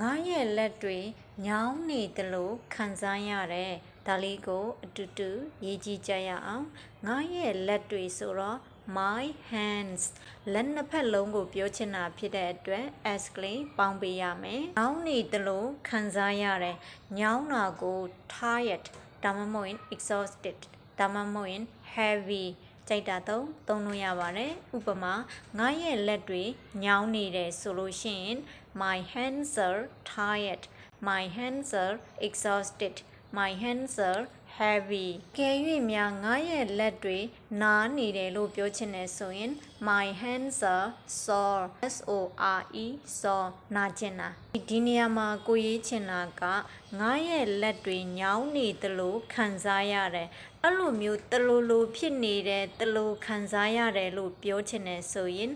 ငါရဲ့လက်တွေညောင်းနေတယ်လို့ခံစားရတယ်ဒါလေးကိုအတူတူရေးကြည့်ကြရအောင်ငါရဲ့လက်တွေဆိုတော့ my hands လက်နှစ်ဖက်လုံးကိုပြောချင်တာဖြစ်တဲ့အတွက် s ကလေးပေါင်းပေးရမယ်ညောင်းနေတယ်လို့ခံစားရတယ်ညောင်းတာကို tired ဒါမှမဟုတ်ရင် exhausted ဒါမှမဟုတ်ရင် heavy ကြိုက်တာတော့သုံးလို့ရပါတယ်ဥပမာငါရဲ့လက်တွေညောင်းနေတယ်ဆိုလို့ရှိရင် my hands are tired my hands are exhausted my hands are heavy ကဲ၍များငါရဲ့လက်တွေနားနေတယ်လို့ပြောချင်တယ်ဆိုရင် my hands are sore s o r e sore နာကျင်တာဒီနေရာမှာကိုရေးချင်တာကငါရဲ့လက်တွေညောင်းနေတယ်လို့ခံစားရတယ်အဲ့လိုမျိုးတလူလူဖြစ်နေတယ်တလူခံစားရတယ်လို့ပြောချင်တယ်ဆိုရင်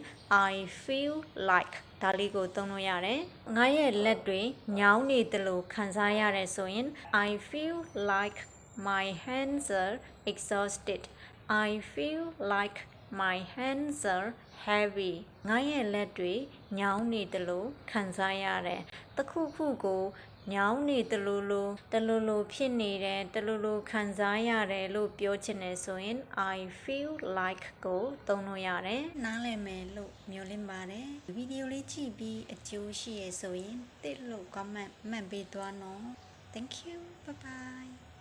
I feel like ဒါလေးကိုသုံးလို့ရတယ်။ငါရဲ့လက်တွေညောင်းနေတယ်လို့ခံစားရတယ်ဆိုရင် I feel like my hands are exhausted. I feel like my hands are heavy. ငါရဲ့လက်တွေညောင်းနေတယ်လို့ခံစားရတယ်။တစ်ခုခုကိုညောင်းနေတယ်လို့လို့တလူလူဖြစ်နေတယ်တလူလူခံစားရတယ်လို့ပြောချင်တယ်ဆိုရင် I feel like ကိုသုံးလို့ရတယ်နားလည်မယ်လို့မျှော်လင့်ပါတယ်ဗီဒီယိုလေးကြည့်ပြီးအကျိုးရှိရဆိုရင်တစ်လို့ comment မှတ်ပေးသွားနော် Thank you bye bye